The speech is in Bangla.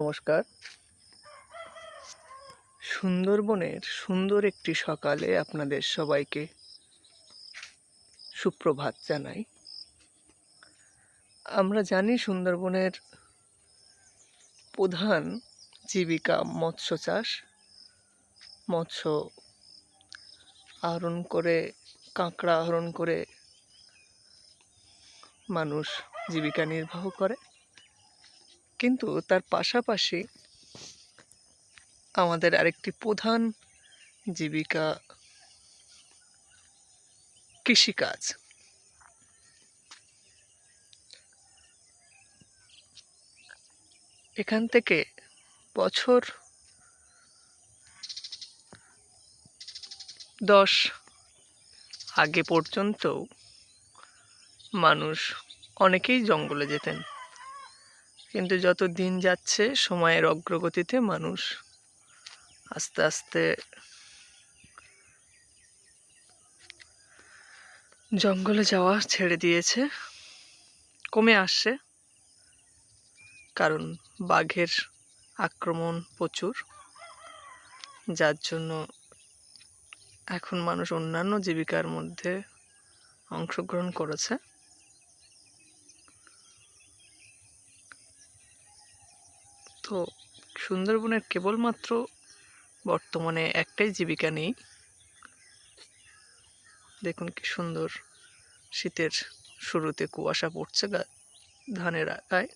নমস্কার। সুন্দরবনের সুন্দর একটি সকালে আপনাদের সবাইকে সুপ্রভাত জানাই। আমরা জানি সুন্দরবনের প্রধান জীবিকা মৎস্য চাষ। মৎস্য আহরণ করে, কাঁকড়া আহরণ করে মানুষ জীবিকা নির্বাহ করে। কিন্তু তার পাশাপাশি আমাদের আরেকটি প্রধান জীবিকা কৃষিকাজ। এখান থেকে বছর দশ আগে পর্যন্ত মানুষ অনেকেই জঙ্গলে যেতেন। কিন্তু যত দিন যাচ্ছে, সময়ের অগ্রগতিতে মানুষ আস্তে আস্তে জঙ্গলে যাওয়া ছেড়ে দিয়েছে, কমে আসছে, কারণ বাঘের আক্রমণ প্রচুর, যার জন্য এখন মানুষ অন্যান্য জীবিকার মধ্যে অংশগ্রহণ করেছে। তো সুন্দরবনের কেবলমাত্র বর্তমানে একটাই জীবিকা নেই। দেখুন কি সুন্দর শীতের শুরুতে কুয়াশা পড়ছে ধানের আগায়।